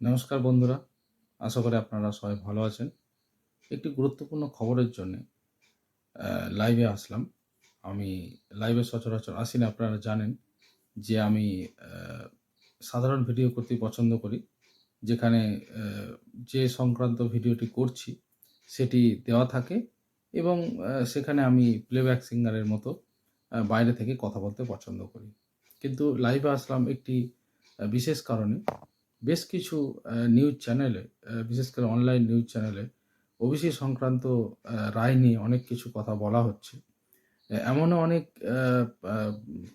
নমস্কার বন্ধুরা, আশা করি আপনারা সবাই ভালো আছেন। একটি গুরুত্বপূর্ণ খবরের জন্য লাইভে আসলাম। আমি লাইভে সচরাচর আসি না, আপনারা জানেন যে আমি সাধারণ ভিডিও করতে পছন্দ করি। যেখানে যে সংক্রান্ত ভিডিওটি করছি, সেটি দেওয়া থাকে এবং সেখানে আমি প্লেব্যাক সিঙ্গারের মতো বাইরে থেকে কথা বলতে পছন্দ করি। কিন্তু লাইভে আসলাম একটি বিশেষ কারণে। বেশ কিছু নিউজ চ্যানেলে বিশেষ করে অনলাইন নিউজ চ্যানেলে ওবিসি সংক্রান্ত রায় নিয়ে অনেক কিছু কথা বলা হচ্ছে। এমনও অনেক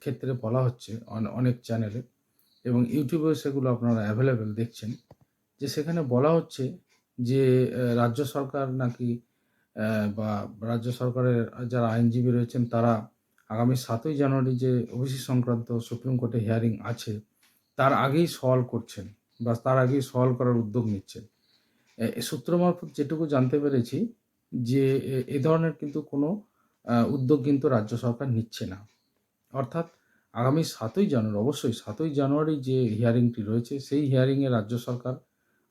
ক্ষেত্রে বলা হচ্ছে অনেক চ্যানেলে এবং ইউটিউবেও সেগুলো আপনারা অ্যাভেলেবেল দেখছেন। যে সেখানে বলা হচ্ছে যে রাজ্য সরকার নাকি বা রাজ্য সরকারের যারা আইনজীবী রয়েছেন তারা আগামী সাতই জানুয়ারি যে ওবিসি সংক্রান্ত সুপ্রিম কোর্টে হিয়ারিং আছে, তার আগেই সওয়াল করছেন। বা তার আগেই সওয়াল করার উদ্যোগ নিচ্ছেন। সূত্র মারফত যেটুকু জানতে পেরেছি যে, এ- ধরনের কিন্তু কোনো উদ্যোগ কিন্তু রাজ্য সরকার নিচ্ছে না। অর্থাৎ আগামী সাতই জানুয়ারি, অবশ্যই সাতই জানুয়ারি যে হিয়ারিংটি রয়েছে, সেই হিয়ারিংয়ে রাজ্য সরকার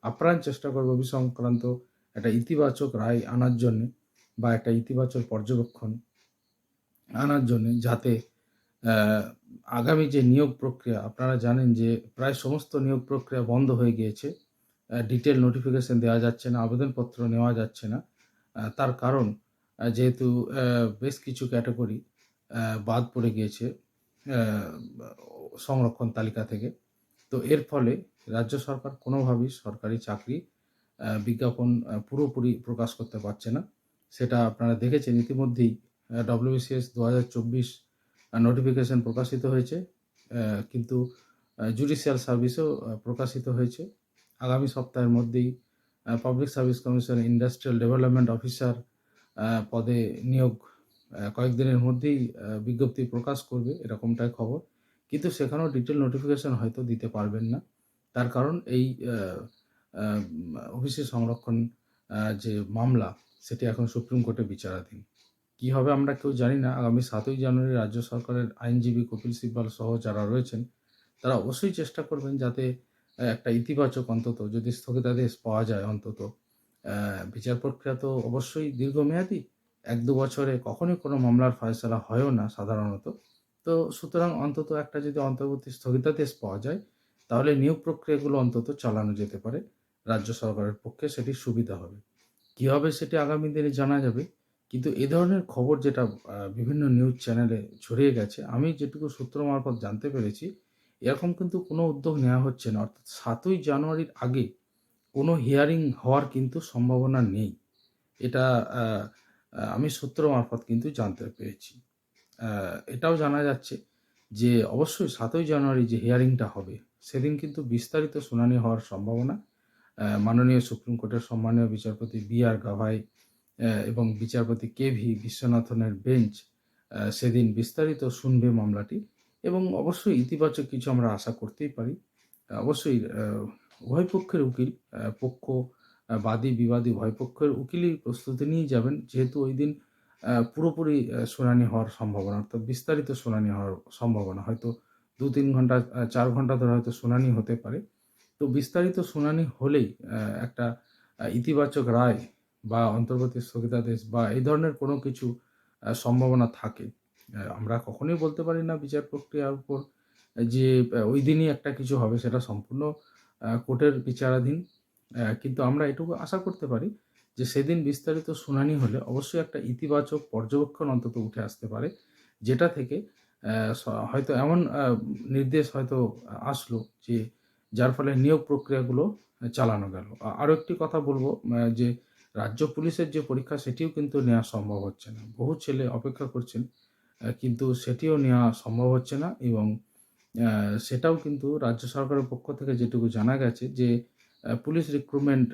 আপ্রাণ চেষ্টা করবে ওই সংক্রান্ত একটা ইতিবাচক রায় আনার জন্যে বা একটা ইতিবাচক পর্যবেক্ষণ আনার জন্যে যাতে আগামী যে নিয়োগ প্রক্রিয়া, আপনারা জানেন যে প্রায় সমস্ত নিয়োগ প্রক্রিয়া বন্ধ হয়ে গিয়েছে। ডিটেল নোটিফিকেশন দেওয়া যাচ্ছে না, আবেদনপত্র নেওয়া যাচ্ছে না। তার কারণ যেহেতু বেশ কিছু ক্যাটাগরি বাদ পড়ে গিয়েছে সংরক্ষণ তালিকা থেকে। তো এর ফলে রাজ্য সরকার কোনোভাবেই সরকারি চাকরি বিজ্ঞাপন পুরোপুরি প্রকাশ করতে পারছে না। সেটা আপনারা দেখেছেন ইতিমধ্যেই ডব্লিউবিসিএস দু হাজার চব্বিশ নোটিফিকেশন প্রকাশিত হয়েছে কিন্তু জুডিশিয়াল সার্ভিসও প্রকাশিত হয়েছে। আগামী সপ্তাহের মধ্যেই public service commission industrial development officer পদে নিয়োগ কয়েকদিনের মধ্যেই বিজ্ঞপ্তি প্রকাশ করবে এরকমটাই খবর। কিন্তু সেখানেও ডিটেল নোটিফিকেশন হয়তো দিতে পারবেন না। তার কারণ এই অফিসে সংরক্ষণ যে মামলা, সেটি এখন সুপ্রিম কোর্টে বিচারাধীন। কি হবে আমরা কেউ জানি না। আগামী সাতই জানুয়ারি রাজ্য সরকারের আইনজীবী কপিল সিব্বাল সহ যারা রয়েছেন, তারা অবশ্যই চেষ্টা করবেন যাতে একটা ইতিবাচক অন্তত, যদি স্থগিতাদেশ পাওয়া যায় অন্তত। বিচার প্রক্রিয়া তো অবশ্যই দীর্ঘমেয়াদী। এক দু বছরে কখনোই কোনো মামলার ফয়সলা হয়ও না সাধারণত। তো সুতরাং অন্তত একটা যদি অন্তর্বর্তী স্থগিতাদেশ পাওয়া যায়, তাহলে নিয়োগ প্রক্রিয়াগুলো অন্তত চালানো যেতে পারে। রাজ্য সরকারের পক্ষে সেটি সুবিধা হবে। কী হবে সেটি আগামী দিনে জানা যাবে। কিন্তু এ ধরনের খবর যেটা বিভিন্ন নিউজ চ্যানেলে ছড়িয়ে গেছে, আমি যেটুকু সূত্র মারফত জানতে পেরেছি, এরকম কিন্তু কোনো উদ্যোগ নেওয়া হচ্ছে না। অর্থাৎ সাতই জানুয়ারির আগে কোনো হিয়ারিং হওয়ার কিন্তু সম্ভাবনা নেই। এটা আমি সূত্র মারফত কিন্তু জানতে পেরেছি। এটাও জানা যাচ্ছে যে অবশ্যই সাতই জানুয়ারি যে হিয়ারিংটা হবে, সেদিন কিন্তু বিস্তারিত শুনানি হওয়ার সম্ভাবনা মাননীয় সুপ্রিম কোর্টের সম্মানীয় বিচারপতি বি আর গাভাই এবং বিচারপতি কে ভি বিশ্বনাথনের বেঞ্চ সেদিন বিস্তারিত শুনবে মামলাটি এবং অবশ্যই ইতিবাচক কিছু আমরা আশা করতেই পারি। অবশ্যই উভয় পক্ষের উকিল পক্ষ বাদী, বিবাদী উভয় পক্ষের উকিলই প্রস্তুতি নিয়ে যাবেন, যেহেতু ওই দিন পুরোপুরি শুনানি হওয়ার সম্ভাবনা, অর্থাৎ বিস্তারিত শুনানি হওয়ার সম্ভাবনা। হয়তো দু তিন ঘণ্টা চার ঘণ্টা ধরে হয়তো শুনানি হতে পারে। তো বিস্তারিত শুনানি হলেই একটা ইতিবাচক রায় বা অন্তর্বর্তী স্থগিতাদেশ বা এই ধরনের কোনো কিছু সম্ভাবনা থাকে। আমরা কখনোই বলতে পারি না বিচার প্রক্রিয়ার উপর যে ওই দিনই একটা কিছু হবে সেটা সম্পূর্ণ কোর্টের বিচারাধীন। কিন্তু আমরা এটুকু আশা করতে পারি যে সেদিন বিস্তারিত শুনানি হলে অবশ্যই একটা ইতিবাচক পর্যবেক্ষণ অন্তত উঠে আসতে পারে, যেটা থেকে হয়তো এমন নির্দেশ হয়তো আসলো যে, যার ফলে নিয়োগ প্রক্রিয়াগুলো চালানো গেল। আরও একটি কথা বলব যে রাজ্য পুলিশের যে পরীক্ষা, সেটিও কিন্তু নেওয়া সম্ভব হচ্ছে না। বহু ছেলে অপেক্ষা করছেন কিন্তু সেটিও নেওয়া সম্ভব হচ্ছে না এবং সেটাও কিন্তু রাজ্য সরকারের পক্ষ থেকে যেটুকু জানা গেছে যে পুলিশ রিক্রুটমেন্ট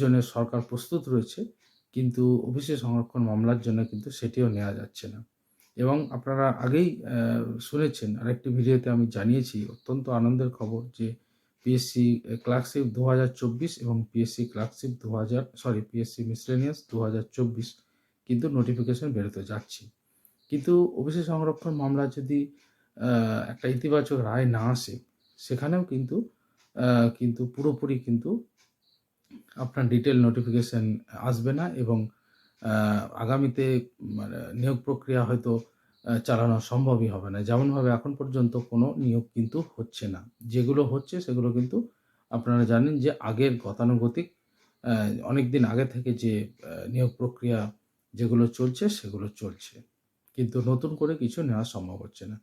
জন্য সরকার প্রস্তুত রয়েছে, কিন্তু ওবিসি সংরক্ষণ মামলার জন্য কিন্তু সেটিও নেওয়া যাচ্ছে না। এবং আপনারা আগেই শুনেছেন, আরেকটি ভিডিওতে আমি জানিয়েছি, অত্যন্ত আনন্দের খবর যে পিএসসি ক্লার্কশিপ দু হাজার চব্বিশ এবং পিএসসি ক্লার্কশিপ দু হাজার সরি পিএসসি মিসলেনিয়াস দু হাজার চব্বিশ কিন্তু নোটিফিকেশন বেরোতে যাচ্ছে। কিন্তু ওবিসি সংরক্ষণ মামলা যদি একটা ইতিবাচক রায় না আসে, সেখানেও কিন্তু কিন্তু পুরোপুরি কিন্তু আপনার ডিটেল নোটিফিকেশন আসবে না এবং আগামীতে মানে নিয়োগ প্রক্রিয়া হয়তো চালানো সম্ভবই হবে না। যেমনভাবে এখন পর্যন্ত কোনো নিয়োগ কিন্তু হচ্ছে না। যেগুলো হচ্ছে সেগুলো কিন্তু আপনারা জানেন যে আগের গতানুগতিক অনেক দিন আগে থেকে যে নিয়োগ প্রক্রিয়া যেগুলো চলছে সেগুলো চলছে। কিন্তু নতুন করে কিছু নেওয়া সম্ভব হচ্ছে না।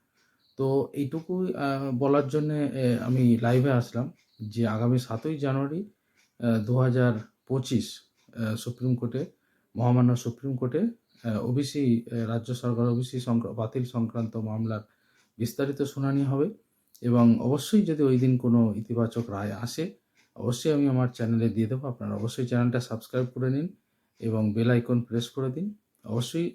তো এইটুকুই বলার জন্যে আমি লাইভে আসলাম যে আগামী সাতই জানুয়ারি দু হাজার পঁচিশ সুপ্রিম কোর্টে, মহামান্য সুপ্রিম কোর্টে ওবিসি রাজ্য সরকার ওবিসি বাতিল সংক্রান্ত মামলার বিস্তারিত শুনানি হবে এবং অবশ্যই যদি ওই দিন কোনো ইতিবাচক রায় আসে, অবশ্যই আমি আমার চ্যানেলে দিয়ে দেবো। আপনারা অবশ্যই চ্যানেলটা সাবস্ক্রাইব করে নিন এবং বেল আইকন প্রেস করে দিন। অবশ্যই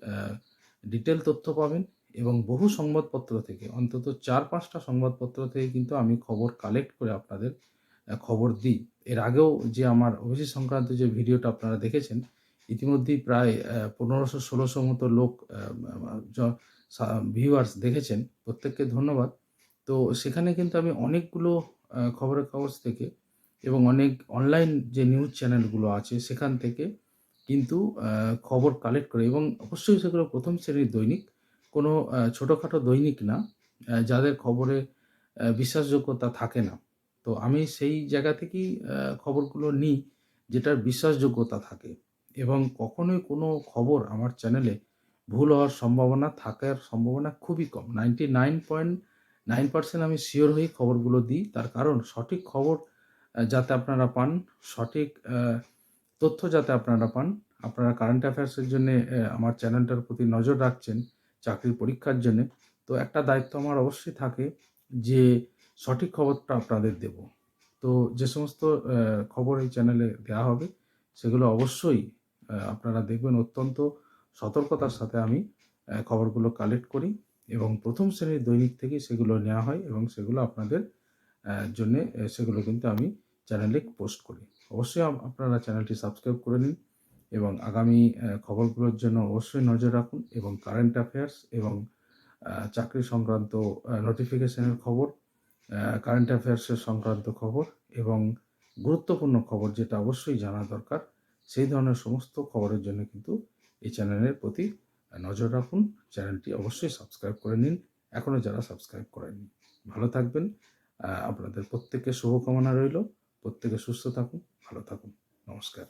ডিটেল তথ্য পাবেন এবং বহু সংবাদপত্র থেকে, অন্তত চার পাঁচটা সংবাদপত্র থেকে কিন্তু আমি খবর কালেক্ট করে আপনাদের খবর দিই। এর আগেও যে আমার ওবিসি সংক্রান্ত যে ভিডিওটা আপনারা দেখেছেন ইতিমধ্যেই প্রায় পনেরোশো ষোলোশো মতো লোক ভিউয়ার্স দেখেছেন। প্রত্যেককে ধন্যবাদ। তো সেখানে কিন্তু আমি অনেকগুলো খবরের কাগজ থেকে এবং অনেক অনলাইন যে নিউজ চ্যানেলগুলো আছে সেখান থেকে কিন্তু খবর কালেক্ট করে এবং অবশ্যই সেগুলো প্রথম শ্রেণির দৈনিক। কোনো ছোটোখাটো দৈনিক না যাদের খবরে বিশ্বাসযোগ্যতা থাকে না। তো আমি সেই জায়গা থেকেই খবরগুলো নিই যেটার বিশ্বাসযোগ্যতা থাকে। এবং কখনোই কোনো খবর আমার চ্যানেলে ভুল হওয়ার সম্ভাবনা, থাকার সম্ভাবনা খুবই কম। Ninety nine point nine percent আমি শিওর হয়েই খবরগুলো দিই। তার কারণ সঠিক খবর যাতে আপনারা পান, সঠিক তথ্য যাতে আপনারা পান, আপনারা কারেন্ট অ্যাফেয়ার্সের জন্য আমার চ্যানেলটার প্রতি নজর রাখছেন চাকরির পরীক্ষার জন্য, তো একটা দায়িত্ব আমার অবশ্যই থাকে যে সঠিক খবরটা আপনাদের দেব। তো যে সমস্ত খবর এই চ্যানেলে দেওয়া হবে, সেগুলো অবশ্যই আপনারা দেখবেন অত্যন্ত সতর্কতার সাথে আমি খবরগুলো কালেক্ট করি এবং প্রথম শ্রেণির দৈনিক থেকে সেগুলো নেওয়া হয় এবং সেগুলো আপনাদের জন্যে সেগুলো কিন্তু আমি চ্যানেলে পোস্ট করি। অবশ্যই আপনারা চ্যানেলটি সাবস্ক্রাইব করে নিন এবং আগামী খবরগুলোর জন্য অবশ্যই নজর রাখুন এবং কারেন্ট অ্যাফেয়ার্স এবং চাকরি সংক্রান্ত নোটিফিকেশনের খবর কারেন্ট অ্যাফেয়ার্সের সংক্রান্ত খবর এবং গুরুত্বপূর্ণ খবর যেটা অবশ্যই জানা দরকার। সেই ধরনের সমস্ত খবরের জন্য কিন্তু এই চ্যানেলের প্রতি নজর রাখুন। চ্যানেলটি অবশ্যই সাবস্ক্রাইব করে নিন। এখনও যারা সাবস্ক্রাইব করেননি, ভালো থাকবেন। আপনাদের প্রত্যেকের শুভকামনা রইল। প্রত্যেকে সুস্থ থাকুন, ভালো থাকুন। নমস্কার।